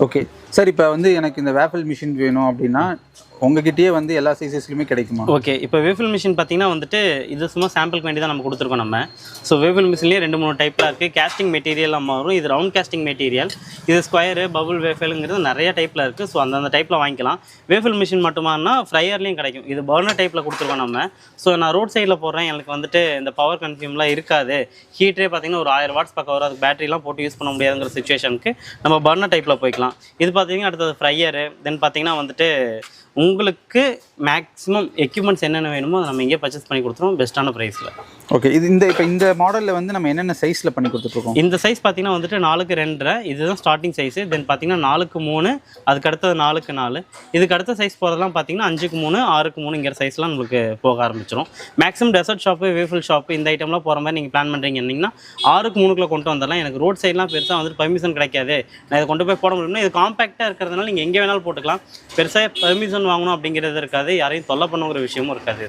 Okay sir இப்போ வந்து எனக்கு இந்த வேஃபல் மிஷின் வேணும் அப்படின்னா உங்ககிட்டயே வந்து எல்லா சைஸஸ்லையுமே கிடைக்குமா? ஓகே இப்போ வேஃபில் மிஷின் பார்த்தீங்கன்னா வந்துட்டு இது சும்மா சாம்பிளுக்கு வேண்டி தான் நம்ம கொடுத்துருக்கோம் நம்ம. ஸோ வேஃபில் மிஷின்லேயே ரெண்டு மூணு டைப்பில் இருக்குது கேஸ்டிங் மெட்டீரியல் மாறும். இது ரவுண்ட் கேஸ்டிங் மெட்டீரியல் இது ஸ்கொயரு பபுள் வேஃபலுங்கிறது நிறைய டைப்பில் இருக்குது ஸோ அந்தந்த டைப்பில் வாங்கிக்கலாம். வேஃபில் மிஷின் மட்டுமானா ஃப்ரையர்லேயும் கிடைக்கும். இது பர்னர் டைப்பில் கொடுத்துருக்கோம் நம்ம. ஸோ நான் ரோட் சைடில் போடுறேன். எனக்கு வந்துட்டு இந்த பவர் கன்சியூம்லாம் இருக்காது. ஹீட்டரே பார்த்தீங்கன்னா ஒரு ஆயிரம் வாட்ஸ் பக்கம் வரும். அதுக்கு பேட்டரிலாம் போட்டு யூஸ் பண்ண முடியாதுங்கிற சுச்சுவேஷனுக்கு நம்ம பர்னர் டைப்பில் போய்க்கலாம். இது பார்த்தீங்கன்னா அடுத்தது ஃப்ரையரு தென் பார்த்தீங்கன்னா வந்துட்டு உங்களுக்கு மேக்ஸிமம் எக்யூப்மெண்ட்ஸ் என்னென்ன வேணுமோ அதை நம்ம இங்கே பர்ச்சேஸ் பண்ணி கொடுத்துருவோம். பெஸ்ட்டான ப்ரைஸில் ஓகே இது இந்த இப்போ இந்த மாடலில் வந்து நம்ம என்னென்ன சைஸில் பண்ணி கொடுத்துட்ருக்கோம் இந்த சைஸ் பார்த்தீங்கன்னா வந்துட்டு நாலுக்கு ரெண்டரை இதுதான் ஸ்டார்டிங் சைஸு தென் பார்த்தீங்கன்னா நாலுக்கு மூணு அதுக்கு அடுத்தது நாலுக்கு நாலு. இதுக்கு அடுத்த சைஸ் போகிறதெல்லாம் பார்த்தீங்கன்னா அஞ்சுக்கு மூணு ஆறுக்கு மூணுங்கிற சைஸ்லாம் நம்மளுக்கு போக ஆரம்பிச்சிடும் maximum dessert shop waffle shop இந்த ஐட்டம்லாம் போகிற மாதிரி நீங்கள் பிளான் பண்ணுறீங்கன்னா ஆறுக்கு மூணுக்குள்ள கொண்டு வந்துடலாம். எனக்கு ரோட் சைட்லாம் பெருசாக வந்துட்டு பர்மிஷன் கிடைக்காது. நான் இதை கொண்டு போய் போட முடியும்னா இது காம்பேக்டாக இருக்கிறதுனால நீங்கள் எங்கே வேணாலும் போட்டுக்கலாம். பெருசாக பெர்மிஷன் வாங்கணும் அப்படிங்கிறது இருக்காது. யாரையும் தொல்லை பண்ணுங்கிற விஷயமும் இருக்காது.